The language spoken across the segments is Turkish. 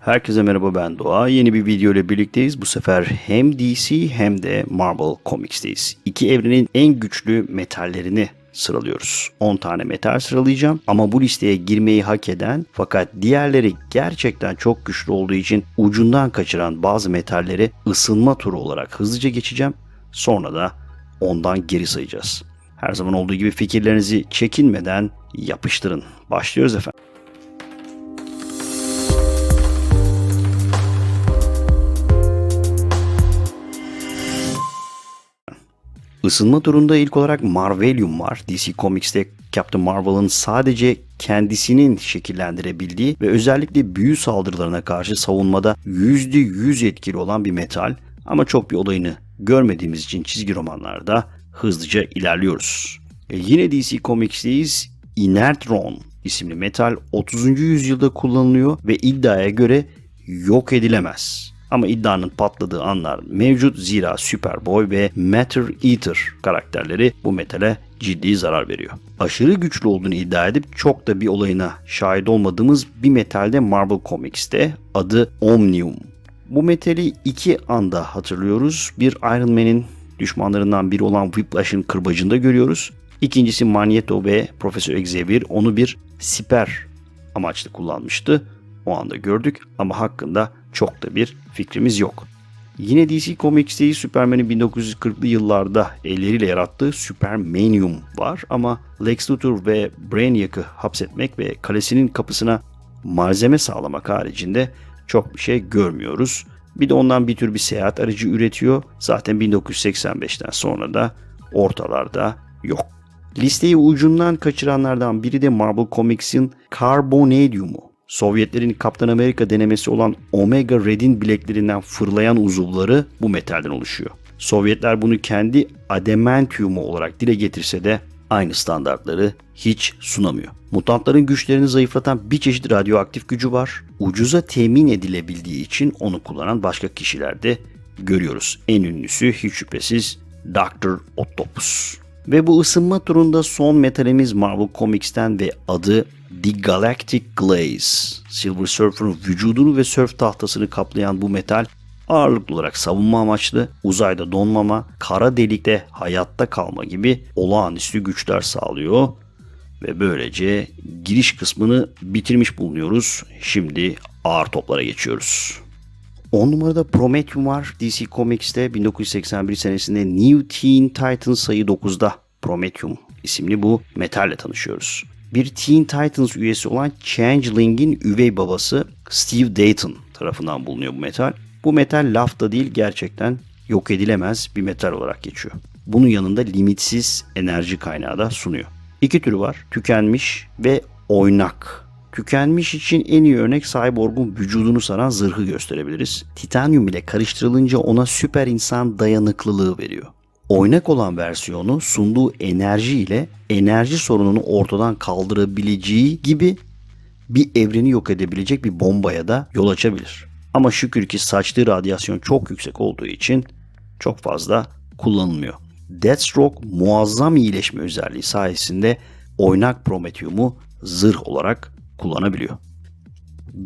Herkese merhaba ben Doğa. Yeni bir video ile birlikteyiz. Bu sefer hem DC hem de Marvel Comics'teyiz. İki evrenin en güçlü metallerini sıralıyoruz. 10 tane metal sıralayacağım ama bu listeye girmeyi hak eden fakat diğerleri gerçekten çok güçlü olduğu için ucundan kaçıran bazı metalleri ısınma turu olarak hızlıca geçeceğim. Sonra da ondan geri sayacağız. Her zaman olduğu gibi fikirlerinizi çekinmeden yapıştırın. Başlıyoruz efendim. Isınma turunda ilk olarak Marvelium var. DC Comics'te Captain Marvel'ın sadece kendisinin şekillendirebildiği ve özellikle büyü saldırılarına karşı savunmada %100 etkili olan bir metal. Ama çok bir olayını görmediğimiz için çizgi romanlarda hızlıca ilerliyoruz. E yine DC Comics'teyiz. Inertron isimli metal 30. yüzyılda kullanılıyor ve iddiaya göre yok edilemez. Ama iddianın patladığı anlar mevcut zira Superboy ve Matter Eater karakterleri bu metale ciddi zarar veriyor. Aşırı güçlü olduğunu iddia edip çok da bir olayına şahit olmadığımız bir metalde Marvel Comics'te adı Omnium. Bu metali iki anda hatırlıyoruz. Bir Iron Man'in düşmanlarından biri olan Whiplash'ın kırbacında görüyoruz. İkincisi Magneto ve Profesör Xavier onu bir siper amaçlı kullanmıştı. O anda gördük ama hakkında çok da bir fikrimiz yok. Yine DC Comics'te Superman'in 1940'lı yıllarda elleriyle yarattığı Supermanium var ama Lex Luthor ve Brainiac'ı hapsetmek ve kalesinin kapısına malzeme sağlamak haricinde çok bir şey görmüyoruz. Bir de ondan bir tür bir seyahat aracı üretiyor. Zaten 1985'ten sonra da ortalarda yok. Listeyi ucundan kaçıranlardan biri de Marvel Comics'in Carbonadium'u. Sovyetlerin Kaptan Amerika denemesi olan Omega Red'in bileklerinden fırlayan uzuvları bu metalden oluşuyor. Sovyetler bunu kendi adamantiumu olarak dile getirse de aynı standartları hiç sunamıyor. Mutantların güçlerini zayıflatan bir çeşit radyoaktif gücü var. Ucuza temin edilebildiği için onu kullanan başka kişiler de görüyoruz. En ünlüsü hiç şüphesiz Dr. Octopus. Ve bu ısınma turunda son metalimiz Marvel Comics'ten ve adı The Galactic Glaze. Silver Surfer'ın vücudunu ve sörf tahtasını kaplayan bu metal ağırlıklı olarak savunma amaçlı, uzayda donmama, kara delikte hayatta kalma gibi olağanüstü güçler sağlıyor. Ve böylece giriş kısmını bitirmiş bulunuyoruz. Şimdi ağır toplara geçiyoruz. 10 numarada Prometheum var. DC Comics'te 1981 senesinde New Teen Titans sayı 9'da Prometheum isimli bu metalle tanışıyoruz. Bir Teen Titans üyesi olan Changeling'in üvey babası Steve Dayton tarafından bulunuyor bu metal. Bu metal laf da değil gerçekten yok edilemez bir metal olarak geçiyor. Bunun yanında limitsiz enerji kaynağı da sunuyor. İki türü var. Tükenmiş ve oynak. Tükenmiş için en iyi örnek Cyborg'un vücudunu saran zırhı gösterebiliriz. Titanyum ile karıştırılınca ona süper insan dayanıklılığı veriyor. Oynak olan versiyonu sunduğu enerji ile enerji sorununu ortadan kaldırabileceği gibi bir evreni yok edebilecek bir bombaya da yol açabilir. Ama şükür ki saçtığı radyasyon çok yüksek olduğu için çok fazla kullanılmıyor. Deathstroke muazzam iyileşme özelliği sayesinde oynak Prometheum'u zırh olarak kullanabiliyor.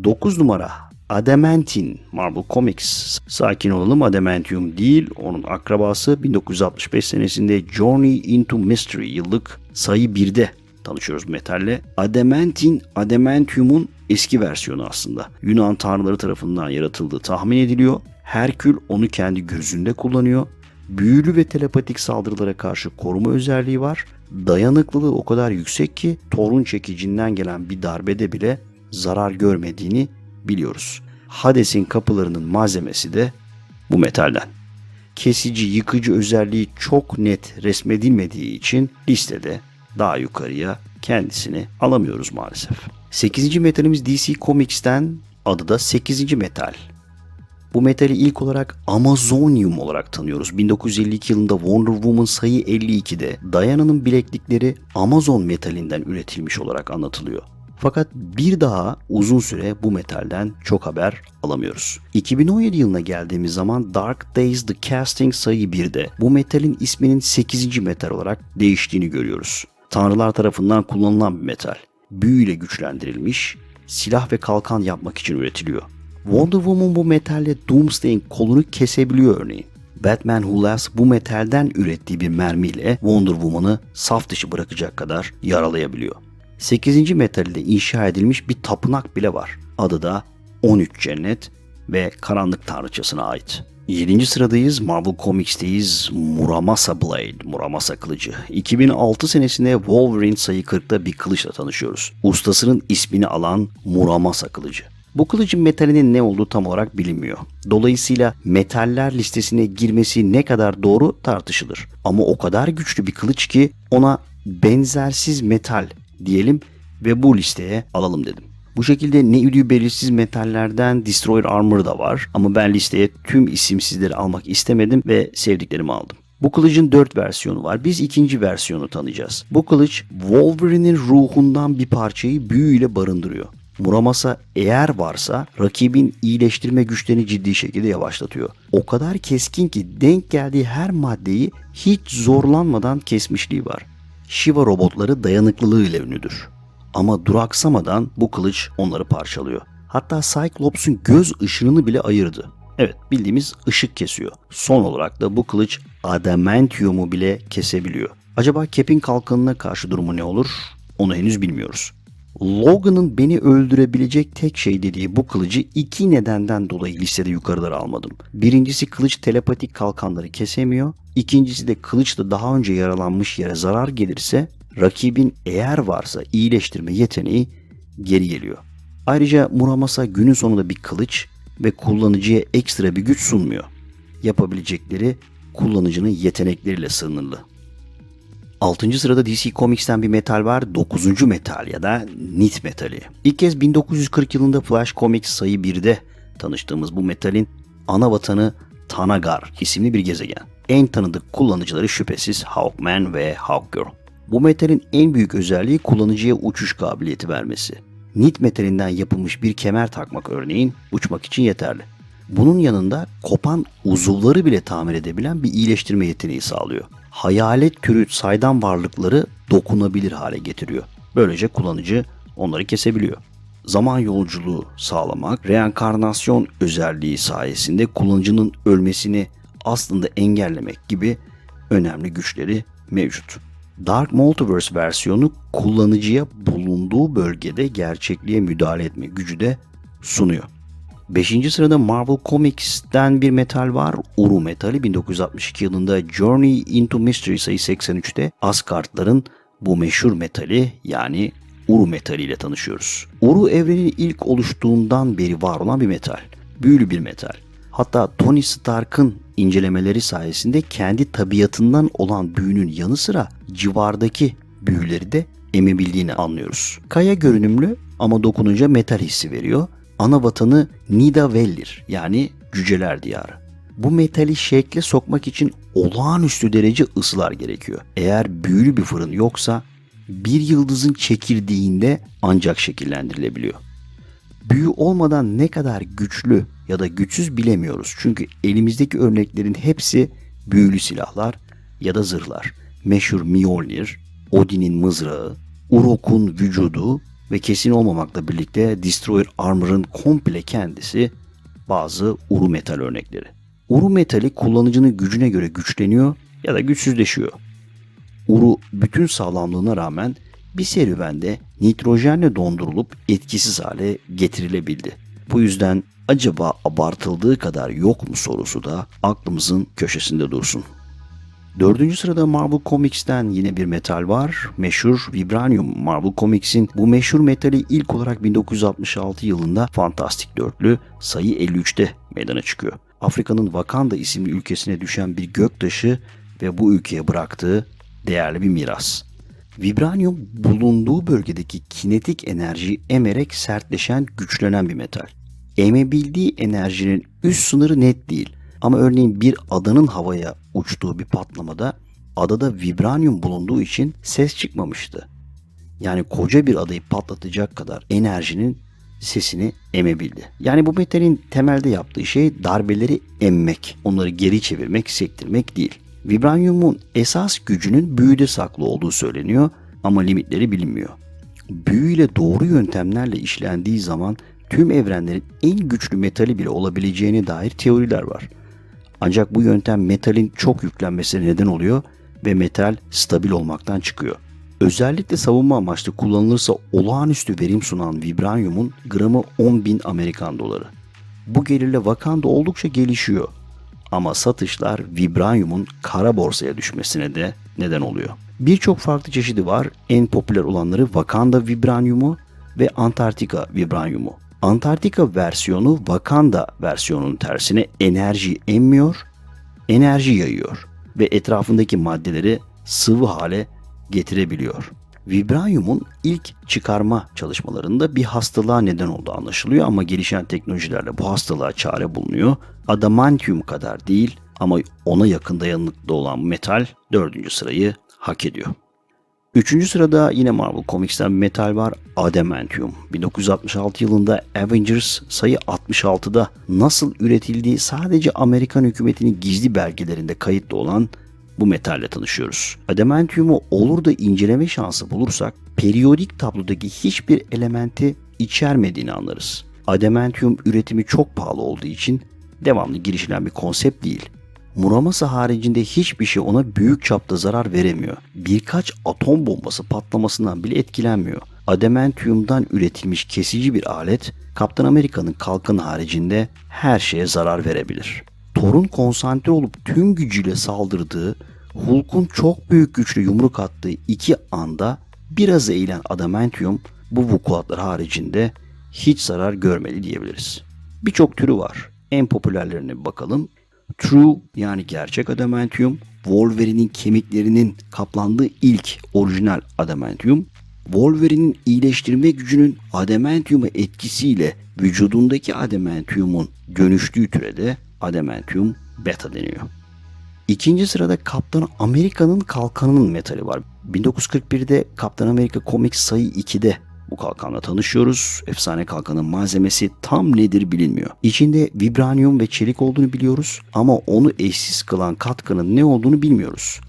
9 numara Adamantin Marvel Comics. Sakin olalım Adamantium değil onun akrabası 1965 senesinde Journey into Mystery yıllık sayı 1'de tanışıyoruz metalle. Adamantin Adamantium'un eski versiyonu aslında. Yunan tanrıları tarafından yaratıldığı tahmin ediliyor. Herkül onu kendi gözünde kullanıyor. Büyülü ve telepatik saldırılara karşı koruma özelliği var. Dayanıklılığı o kadar yüksek ki Thor'un çekicinden gelen bir darbede bile zarar görmediğini biliyoruz. Hades'in kapılarının malzemesi de bu metalden. Kesici, yıkıcı özelliği çok net resmedilmediği için listede daha yukarıya kendisini alamıyoruz maalesef. 8. metalimiz DC Comics'ten adı da 8. metal. Bu metali ilk olarak Amazonium olarak tanıyoruz. 1952 yılında Wonder Woman sayı 52'de Diana'nın bileklikleri Amazon metalinden üretilmiş olarak anlatılıyor. Fakat bir daha uzun süre bu metalden çok haber alamıyoruz. 2017 yılına geldiğimiz zaman Dark Days The Casting sayı 1'de bu metalin isminin 8. metal olarak değiştiğini görüyoruz. Tanrılar tarafından kullanılan bir metal. Büyüyle güçlendirilmiş, silah ve kalkan yapmak için üretiliyor. Wonder Woman bu metalle Doomsday'in kolunu kesebiliyor örneğin. Batman Who Laughs bu metalden ürettiği bir mermiyle Wonder Woman'ı saf dışı bırakacak kadar yaralayabiliyor. 8. metalde inşa edilmiş bir tapınak bile var. Adı da 13 cennet ve karanlık tanrıçasına ait. 7. sıradayız. Marvel Comics'teyiz. Muramasa Blade, Muramasa kılıcı. 2006 senesinde Wolverine sayı 40'ta bir kılıçla tanışıyoruz. Ustasının ismini alan Muramasa kılıcı. Bu kılıcın metalinin ne olduğu tam olarak bilinmiyor. Dolayısıyla metaller listesine girmesi ne kadar doğru tartışılır. Ama o kadar güçlü bir kılıç ki ona benzersiz metal diyelim ve bu listeye alalım dedim. Bu şekilde ne ürü belirsiz metallerden Destroyer Armor da var ama ben listeye tüm isimsizleri almak istemedim ve sevdiklerimi aldım. Bu kılıcın 4 versiyonu var. Biz ikinci versiyonu tanıyacağız. Bu kılıç Wolverine'in ruhundan bir parçayı büyüyle barındırıyor. Muramasa eğer varsa rakibin iyileştirme güçlerini ciddi şekilde yavaşlatıyor. O kadar keskin ki denk geldiği her maddeyi hiç zorlanmadan kesmişliği var. Shiva robotları dayanıklılığıyla ünlüdür. Ama duraksamadan bu kılıç onları parçalıyor. Hatta Cyclops'un göz ışınını bile ayırdı. Evet bildiğimiz ışık kesiyor. Son olarak da bu kılıç adamantium'u bile kesebiliyor. Acaba Cap'in kalkanına karşı durumu ne olur? Onu henüz bilmiyoruz. Logan'ın beni öldürebilecek tek şey dediği bu kılıcı iki nedenden dolayı listede yukarılara almadım. Birincisi kılıç telepatik kalkanları kesemiyor. İkincisi de kılıçla daha önce yaralanmış yere zarar gelirse rakibin eğer varsa iyileştirme yeteneği geri geliyor. Ayrıca Muramasa günün sonunda bir kılıç ve kullanıcıya ekstra bir güç sunmuyor. Yapabilecekleri kullanıcının yetenekleriyle sınırlı. 6. sırada DC Comics'ten bir metal var. 9. metal ya da Nit metali. İlk kez 1940 yılında Flash Comics sayı 1'de tanıştığımız bu metalin ana vatanı Tanagar isimli bir gezegen. En tanıdık kullanıcıları şüphesiz Hawkman ve Hawkgirl. Bu metalin en büyük özelliği kullanıcıya uçuş kabiliyeti vermesi. Nit metalinden yapılmış bir kemer takmak örneğin uçmak için yeterli. Bunun yanında kopan uzuvları bile tamir edebilen bir iyileştirme yeteneği sağlıyor. Hayalet türü saydam varlıkları dokunabilir hale getiriyor. Böylece kullanıcı onları kesebiliyor. Zaman yolculuğu sağlamak, reenkarnasyon özelliği sayesinde kullanıcının ölmesini aslında engellemek gibi önemli güçleri mevcut. Dark Multiverse versiyonu kullanıcıya bulunduğu bölgede gerçekliğe müdahale etme gücü de sunuyor. 5. sırada Marvel Comics'ten bir metal var. Uru metali 1962 yılında Journey into Mystery sayı 83'te Asgard'ların bu meşhur metali yani Uru metali ile tanışıyoruz. Uru evrenin ilk oluştuğundan beri var olan bir metal. Büyülü bir metal. Hatta Tony Stark'ın incelemeleri sayesinde kendi tabiatından olan büyünün yanı sıra civardaki büyüleri de emebildiğini anlıyoruz. Kaya görünümlü ama dokununca metal hissi veriyor. Ana vatanı Nidavellir yani cüceler diyarı. Bu metali şekle sokmak için olağanüstü derece ısılar gerekiyor. Eğer büyülü bir fırın yoksa bir yıldızın çekirdeğinde ancak şekillendirilebiliyor. Büyü olmadan ne kadar güçlü ya da güçsüz bilemiyoruz. Çünkü elimizdeki örneklerin hepsi büyülü silahlar ya da zırhlar. Meşhur Mjolnir, Odin'in mızrağı, Urok'un vücudu ve kesin olmamakla birlikte Destroyer Armor'ın komple kendisi bazı uru metal örnekleri. Uru metali kullanıcının gücüne göre güçleniyor ya da güçsüzleşiyor. Uru bütün sağlamlığına rağmen bir serüvende nitrojenle dondurulup etkisiz hale getirilebildi. Bu yüzden acaba abartıldığı kadar yok mu sorusu da aklımızın köşesinde dursun. Dördüncü sırada Marvel Comics'ten yine bir metal var. Meşhur Vibranium. Marvel Comics'in bu meşhur metali ilk olarak 1966 yılında Fantastic Dörtlü sayı 53'te meydana çıkıyor. Afrika'nın Wakanda isimli ülkesine düşen bir göktaşı ve bu ülkeye bıraktığı değerli bir miras. Vibranium bulunduğu bölgedeki kinetik enerjiyi emerek sertleşen, güçlenen bir metal. Emebildiği enerjinin üst sınırı net değil. Ama örneğin bir adanın havaya uçtuğu bir patlamada adada vibranyum bulunduğu için ses çıkmamıştı. Yani koca bir adayı patlatacak kadar enerjinin sesini emebildi. Yani bu metalin temelde yaptığı şey darbeleri emmek, onları geri çevirmek, sektirmek değil. Vibranyumun esas gücünün büyüde saklı olduğu söyleniyor ama limitleri bilinmiyor. Büyüyle doğru yöntemlerle işlendiği zaman tüm evrenlerin en güçlü metali bile olabileceğine dair teoriler var. Ancak bu yöntem metalin çok yüklenmesine neden oluyor ve metal stabil olmaktan çıkıyor. Özellikle savunma amaçlı kullanılırsa olağanüstü verim sunan vibranyumun gramı 10.000 Amerikan doları. Bu gelirle Wakanda oldukça gelişiyor. Ama satışlar vibranyumun kara borsaya düşmesine de neden oluyor. Birçok farklı çeşidi var. En popüler olanları Wakanda vibranyumu ve Antarktika vibranyumu. Antarktika versiyonu Wakanda versiyonunun tersine enerji emmiyor, enerji yayıyor ve etrafındaki maddeleri sıvı hale getirebiliyor. Vibranyumun ilk çıkarma çalışmalarında bir hastalığa neden olduğu anlaşılıyor ama gelişen teknolojilerle bu hastalığa çare bulunuyor. Adamantium kadar değil ama ona yakın dayanıklı olan metal dördüncü sırayı hak ediyor. Üçüncü sırada yine Marvel Comics'ten bir metal var. Adamantium. 1966 yılında Avengers sayı 66'da nasıl üretildiği sadece Amerikan hükümetinin gizli belgelerinde kayıtlı olan bu metalle tanışıyoruz. Adamantium'u olur da inceleme şansı bulursak periyodik tablodaki hiçbir elementi içermediğini anlarız. Adamantium üretimi çok pahalı olduğu için devamlı girişilen bir konsept değil. Muraması haricinde hiçbir şey ona büyük çapta zarar veremiyor. Birkaç atom bombası patlamasından bile etkilenmiyor. Adamantium'dan üretilmiş kesici bir alet Kaptan Amerika'nın kalkanı haricinde her şeye zarar verebilir. Thor'un konsantre olup tüm gücüyle saldırdığı, Hulk'un çok büyük güçlü yumruk attığı iki anda biraz eğilen Adamantium bu vukuatlar haricinde hiç zarar görmedi diyebiliriz. Birçok türü var. En popülerlerine bakalım. True yani gerçek adamantium, Wolverine'in kemiklerinin kaplandığı ilk orijinal adamantium, Wolverine'in iyileştirme gücünün adamantium'a etkisiyle vücudundaki adamantiumun dönüştüğü türe de adamantium beta deniyor. İkinci sırada Kaptan Amerika'nın kalkanının metali var. 1941'de Kaptan Amerika Comics sayı 2'de bu kalkanla tanışıyoruz. Efsane kalkanın malzemesi tam nedir bilinmiyor. İçinde vibranyum ve çelik olduğunu biliyoruz ama onu eşsiz kılan katkının ne olduğunu bilmiyoruz.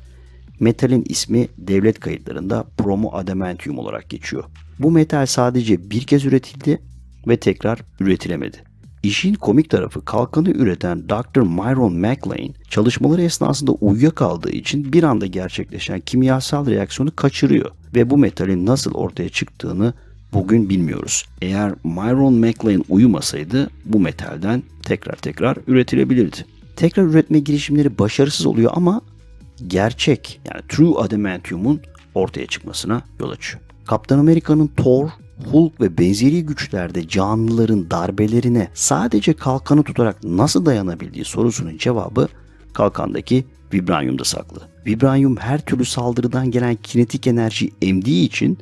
Metalin ismi devlet kayıtlarında Promo Adamantium olarak geçiyor. Bu metal sadece bir kez üretildi ve tekrar üretilemedi. İşin komik tarafı kalkanı üreten Dr. Myron McLean çalışmaları esnasında uyuyakaldığı için bir anda gerçekleşen kimyasal reaksiyonu kaçırıyor ve bu metalin nasıl ortaya çıktığını bugün bilmiyoruz. Eğer Myron McLean uyumasaydı bu metalden tekrar tekrar üretilebilirdi. Tekrar üretme girişimleri başarısız oluyor ama gerçek yani True Adamantium'un ortaya çıkmasına yol açıyor. Kaptan Amerika'nın Thor, Hulk ve benzeri güçlerde canlıların darbelerine sadece kalkanı tutarak nasıl dayanabildiği sorusunun cevabı kalkandaki vibranyumda saklı. Vibranyum her türlü saldırıdan gelen kinetik enerji emdiği için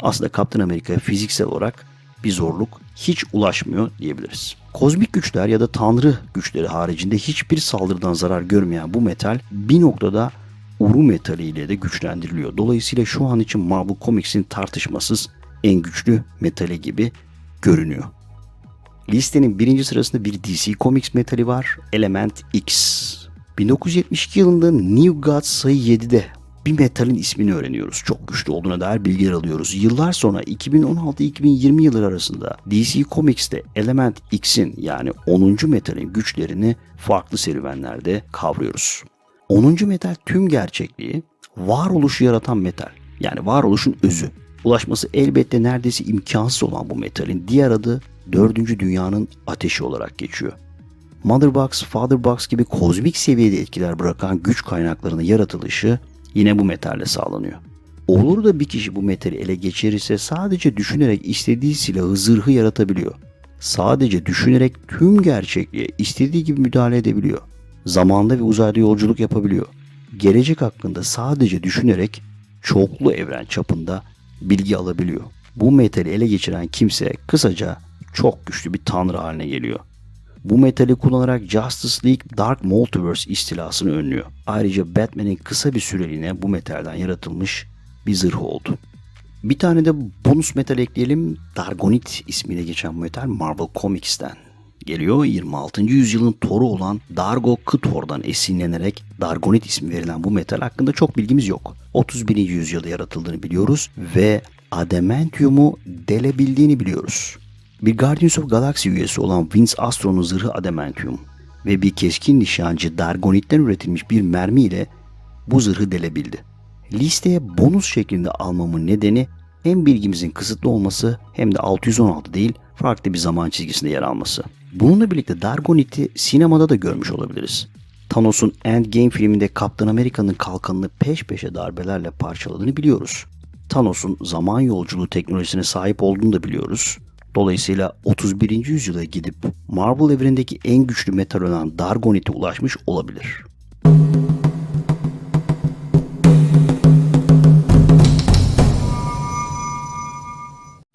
aslında Kaptan Amerika fiziksel olarak bir zorluk hiç ulaşmıyor diyebiliriz. Kozmik güçler ya da tanrı güçleri haricinde hiçbir saldırıdan zarar görmeyen bu metal bir noktada Uru metaliyle de güçlendiriliyor. Dolayısıyla şu an için Marvel Comics'in tartışmasız en güçlü metali gibi görünüyor. Listenin birinci sırasında bir DC Comics metali var. Element X. 1972 yılında New Gods sayı 7'de bir metalin ismini öğreniyoruz. Çok güçlü olduğuna dair bilgiler alıyoruz. Yıllar sonra 2016-2020 yılları arasında DC Comics'te Element X'in yani 10. metalin güçlerini farklı serüvenlerde kavruyoruz. 10. metal tüm gerçekliği, varoluşu yaratan metal. Yani varoluşun özü. Ulaşması elbette neredeyse imkansız olan bu metalin diğer adı 4. dünyanın ateşi olarak geçiyor. Mother Box, Father Box gibi kozmik seviyede etkiler bırakan güç kaynaklarının yaratılışı yine bu metalle sağlanıyor. Olur da bir kişi bu metali ele geçirirse sadece düşünerek istediği silahı zırhı yaratabiliyor. Sadece düşünerek tüm gerçekliğe istediği gibi müdahale edebiliyor. Zamanda ve uzayda yolculuk yapabiliyor. Gelecek hakkında sadece düşünerek çoklu evren çapında bilgi alabiliyor. Bu metali ele geçiren kimse kısaca çok güçlü bir tanrı haline geliyor. Bu metali kullanarak Justice League Dark Multiverse istilasını önlüyor. Ayrıca Batman'in kısa bir süreliğine bu metalden yaratılmış bir zırhı oldu. Bir tane de bonus metal ekleyelim. Dargonit ismiyle geçen metal Marvel Comics'ten geliyor. 26. yüzyılın toru olan Dargo Kıtor'dan esinlenerek Dargonit ismi verilen bu metal hakkında çok bilgimiz yok. 31. yüzyılda yaratıldığını biliyoruz ve adamantium'u delebildiğini biliyoruz. Bir Guardians of Galaxy üyesi olan Vince Astro'nun zırhı adamantium ve bir keskin nişancı Dargonit'ten üretilmiş bir mermi ile bu zırhı delebildi. Listeye bonus şeklinde almamın nedeni hem bilgimizin kısıtlı olması hem de 616 değil farklı bir zaman çizgisinde yer alması. Bununla birlikte Dargonit'i sinemada da görmüş olabiliriz. Thanos'un Endgame filminde Kaptan Amerika'nın kalkanını peş peşe darbelerle parçaladığını biliyoruz. Thanos'un zaman yolculuğu teknolojisine sahip olduğunu da biliyoruz. Dolayısıyla 31. yüzyıla gidip Marvel evrenindeki en güçlü metal olan Dargonit'e ulaşmış olabilir.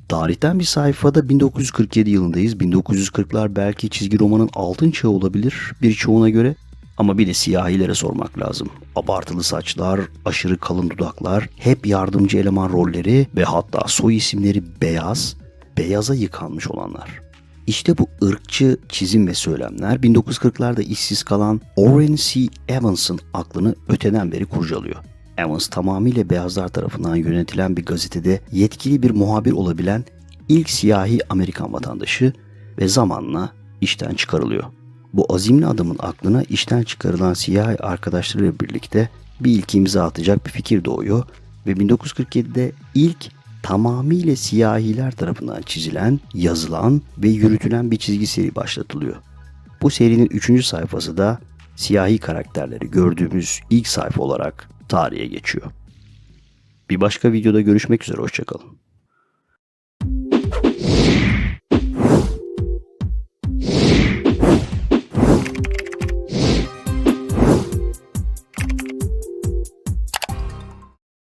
Tarihten bir sayfada 1947 yılındayız. 1940'lar belki çizgi romanın altın çağı olabilir birçoğuna göre. Ama bir de siyahilere sormak lazım. Abartılı saçlar, aşırı kalın dudaklar, hep yardımcı eleman rolleri ve hatta soy isimleri beyaz, beyaza yıkanmış olanlar. İşte bu ırkçı çizim ve söylemler 1940'larda işsiz kalan Orrin C. Evans'ın aklını öteden beri kurcalıyor. Evans tamamıyla beyazlar tarafından yönetilen bir gazetede yetkili bir muhabir olabilen ilk siyahi Amerikan vatandaşı ve zamanla işten çıkarılıyor. Bu azimli adamın aklına işten çıkarılan siyahi arkadaşlarıyla birlikte bir ilk imza atacak bir fikir doğuyor ve 1947'de ilk tamamıyla siyahiler tarafından çizilen, yazılan ve yürütülen bir çizgi seri başlatılıyor. Bu serinin 3. sayfası da siyahi karakterleri gördüğümüz ilk sayfa olarak tarihe geçiyor. Bir başka videoda görüşmek üzere, hoşçakalın.